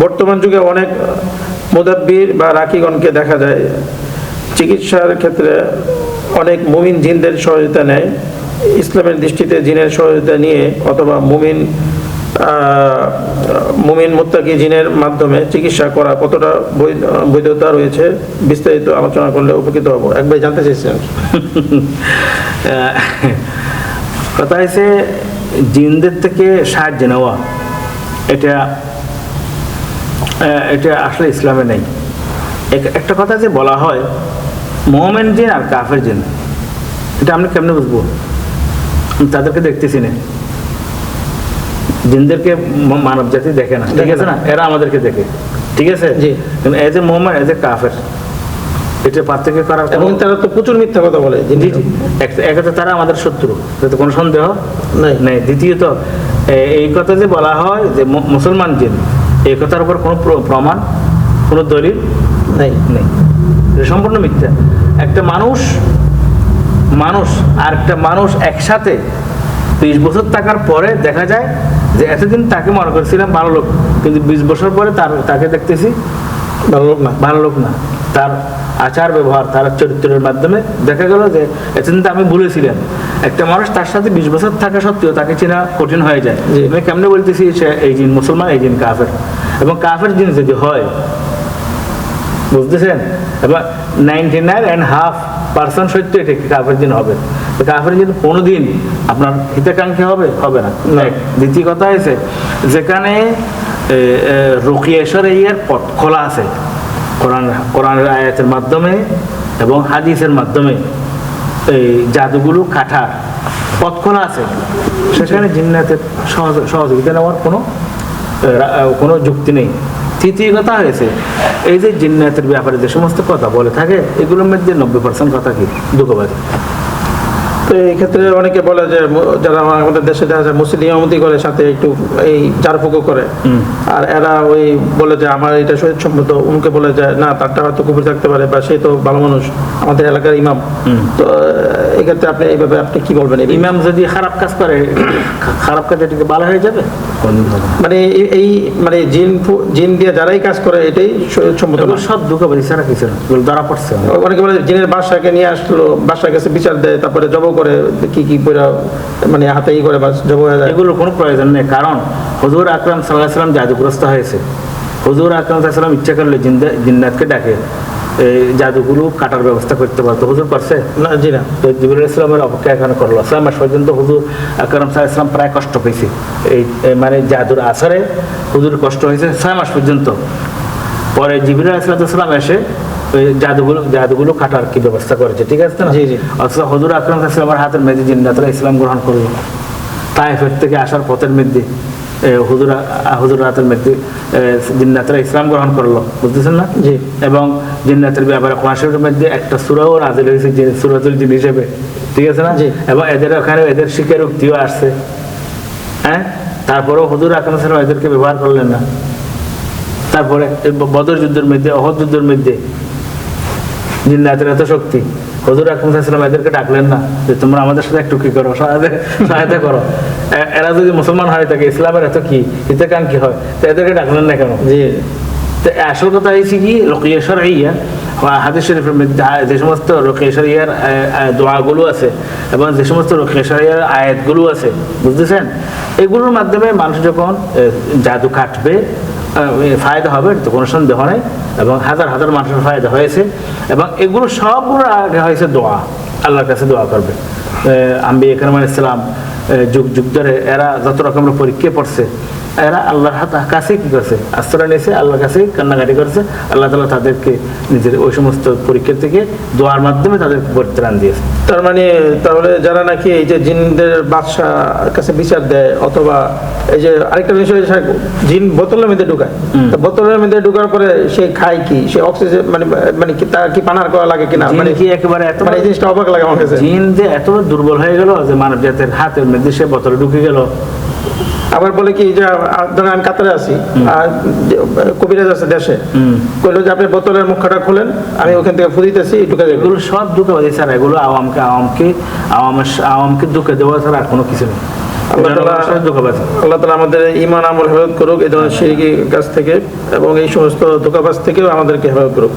বর্তমান যুগে অনেক মুদাব্বির বা রাকিগণকে দেখা যায় চিকিৎসার ক্ষেত্রে অনেক মুমিন জিনদের সহযোগিতা নেয়। ইসলামের দৃষ্টিতে জিনের সহযোগিতা নিয়ে অথবা মুমিন মুমিন মুত্তাকি জিনের মাধ্যমে চিকিৎসা করা কতটা বৈধ- বৈধতা রয়েছে বিস্তারিত আলোচনা করলে উপকৃত হব। একবার জানতে আহ, কথা হয়েছে জিনদের থেকে সাহায্য নেওয়া এটা এটা আসলে ইসলামে নেই। এক- একটা কথা যে বলা হয় মোহামেন জিন আর কাফের জিন এটা আমরা কেমনে বুঝব? আমি তাদেরকে দেখতেছি না। জিনদেরকে মানব জাতি দেখে না ঠিক আছে না। এরা আমাদেরকে দেখে ঠিক আছে। কিন্তু এজ এ মোহামেন এজ এ কাফের এটা পার্থক্য করার এবং তারা তো প্রচুর মিথ্যা কথা বলে এক- একে তারা আমাদের শত্রু এতে কোনো সন্দেহ নেই। দ্বিতীয়ত এই কথা যে বলা হয় যে মুসলমান জিন এই কথার উপর কোনো প্র- প্রমাণ কোনো দলিল নেই। নেই। সম্পূর্ণ মিথ্যা। একটা মানুষ মানুষ আর একটা মানুষ একসাথে বিশ বছর থাকার পরে দেখা যায় যে এতদিন তাকে মনে করেছিলাম ভালো লোক কিন্তু বিশ বছর পরে তার তাকে দেখতেছি ভালো লোক না ভালো লোক না। তার আচার ব্যবহার তার চরিত্রের মাধ্যমে দেখা গেল যে এতদিন আমি ভুলেছিলাম একটা মানুষ তার সাথে বিশ বছর থাকা সত্ত্বেও তাকে চেনা কঠিন হয়ে যায়। আমি কেমনে বলতেছি সে এই জিন মুসলমান এই জিন কাফের। এবং কাফের জিন যদি হয় বুঝতেছেন? এবার ninety nine and half percent সত্য এটা কাফের দিন হবে? কাফের দিন কোনোদিন আপনার হিতাকাঙ্ক্ষী হবে? হবে না। না। দ্বিতীয় কথা হয়েছে যেখানে রুকিয়েশ্বর ইয়ার পথ খোলা আছে। কোরআন, কোরআনের আয়াতের মাধ্যমে এবং হাদিসের মাধ্যমে এই জাদুগুলো কাঠার পথ খোলা আছে। সেখানে জিন্নাতের সহযোগিতা নেওয়ার কোনো কোনো যুক্তি নেই। তৃতীয় কথা হয়েছে, এই যে জিন্নাতের ব্যাপারে যে সমস্ত কথা বলে থাকে, এগুলোর মধ্যে নব্বই পার্সেন্ট কথা কি? দুঃখবাদী। তো এই ক্ষেত্রে অনেকে বলে যে যারা আমাদের দেশে দেখা যায় মুসলিম ইমামতি করে সাথে একটু এই চারফুকো করে। আর এরা ওই বলে যে আমার এটা শহীদ সম্মত উনকে বলে যে না তারটা হয়তো কুপুর থাকতে পারে বা সে তো ভালো মানুষ আমাদের এলাকার ইমাম হুম। তো আহ, এই ক্ষেত্রে আপনি এইভাবে আপনি কি বলবেন? ইমাম যদি খারাপ কাজ করে খারাপ কাজ এটাকে ভালো হয়ে যাবে। মানে এই- এই মানে জিন ফু- জিন দিয়ে যারাই কাজ করে এটাই সম্মত এগুলো না। সব দুঃখবাদী ছাড়া কিছু না এগুলো ধরা পড়ছে। অনেকে বলে জিনের বাদশাকে নিয়ে আসলো বাদশার কাছে বিচার দেয় তারপরে জব করে কি কি করে মানে হাতে ই করে বাস জব হয়ে যায়। এগুলোর কোনো প্রয়োজন নেই কারণ হজুর আকরাম সাল্লাহ সাল্লাম জাদুগ্রস্ত হয়েছে হজুর আকরাম সাল্লাম ইচ্ছা করলে জিন্দা- জিন্নাতকে ডাকে। জাদুগুলো কাটার ব্যবস্থা করতে পারতো। হুজুর করছে? না জি না। তো জিবরুল ইসলামের অপেক্ষা এখানে করল। ছয় মাস পর্যন্ত হুজুর আকরাম সাল্লাহ ইসলাম প্রায় কষ্ট পেয়েছে। এই মানে জাদুর আসরে হুজুর কষ্ট হয়েছে ছয় মাস পর্যন্ত। পরে জিবির ইসলাম এসে ওই জাদুগুলো জাদুগুলো কাটার কি ব্যবস্থা করেছে ঠিক আছে না? জি, জি। অথচ হজুর আকরাম ইসলামের হাতের মেঝে জিন্নাতরা ইসলাম গ্রহণ করল। তাইফের থেকে আসার পথের মধ্যে হুজুর জিন্নাতরা ইসলাম গ্রহণ করল বুঝতেছেন না? জি। এবং জিন্নাতের ব্যাপারে মধ্যে একটা সুরাও নাজিল হয়েছে সুরাতুল জিন হিসেবে ঠিক আছে না? জি। এবং এদের ওখানে এদের স্বীকারোক্তিও আসছে। হ্যাঁ? তারপরেও হুজুর আকরাম সাল্লাম এদেরকে ব্যবহার করলেন না। তারপরে বদর যুদ্ধের মধ্যে অহদ যুদ্ধের মধ্যে জিন্নাতের এত শক্তি হজুর আকরম সাল্লাম এদেরকে ডাকলেন না যে তোমরা আমাদের সাথে একটু কি করো সহায়তা সহায়তা করো। এরা যদি মুসলমান হয় থাকে ইসলামের এত কি? হিতাকাঙ্ক্ষী হয়? তো এদেরকে ডাকলেন না কেন? জি। তো আসল কথা হয়েছে কি? রকিয়েশ্বর ইয়া হাদিস শরীফের যে সমস্ত রকিয়েশ্বর ইয়ার দোয়াগুলো আছে এবং যে সমস্ত রকিয়েশ্বর ইয়ার আয়াতগুলো আছে বুঝতেছেন? এগুলোর মাধ্যমে মানুষ যখন জাদু কাটবে ফায়দা হবে তো কোনো সন্দেহ নেই এবং হাজার হাজার মানুষের ফায়দা হয়েছে এবং এগুলো সবগুলো আগে হয়েছে দোয়া। আল্লাহর কাছে দোয়া করবে। আম্বি একরম ইসলাম যুগ যুগ ধরে এরা যত রকমের পরীক্ষা পড়ছে এরা আল্লাহর হাত কাছে কি করছে? আশ্রয় নিয়েছে আল্লাহর কাছে কান্নাকাটি করছে। আল্লাহ তালা তাদেরকে নিজের ওই সমস্ত পরীক্ষা থেকে দোয়ার মাধ্যমে তাদের পরিত্রাণ দিয়েছে। তার মানে তাহলে যারা নাকি এই যে জিনদের বাদশাহ কাছে বিচার দেয় অথবা এই যে আরেকটা বিষয় জিন বোতলের মধ্যে ঢুকায়। তো বোতলের মধ্যে ঢুকার পরে সে খায় কি? সে অক্সিজেন মানে মানে কি তার কি পানার করা লাগে কিনা? মানে কি একেবারে এত মানে এই জিনিসটা অবাক লাগে আমার কাছে। জিন যে এত দুর্বল হয়ে গেল যে মানব জাতের হাতের সে বোতলে ঢুকে গেল। আবার বলে কি যে ধরেন আমি কাতারে আছি আর কবিরাজ আছে দেশে। কইলো যে আপনি বোতলের মুখটা খুলেন আমি ওখান থেকে ফুদিতেছি ঢুকে যাবে এগুলো সব দুঃখবাদী স্যার এগুলো আওয়ামকে আওয়ামকে আওয়ামের আওয়ামকে দুঃখে দেওয়া ছাড়া আর কোনো কিছু নেই। আল্লাহ তালা আমাদের ইমান আমল হেফাজত করুক এই ধরনের কাছ থেকে এবং এই সমস্ত ধোকাবাজ থেকেও আমাদেরকে হেফাজত করুক।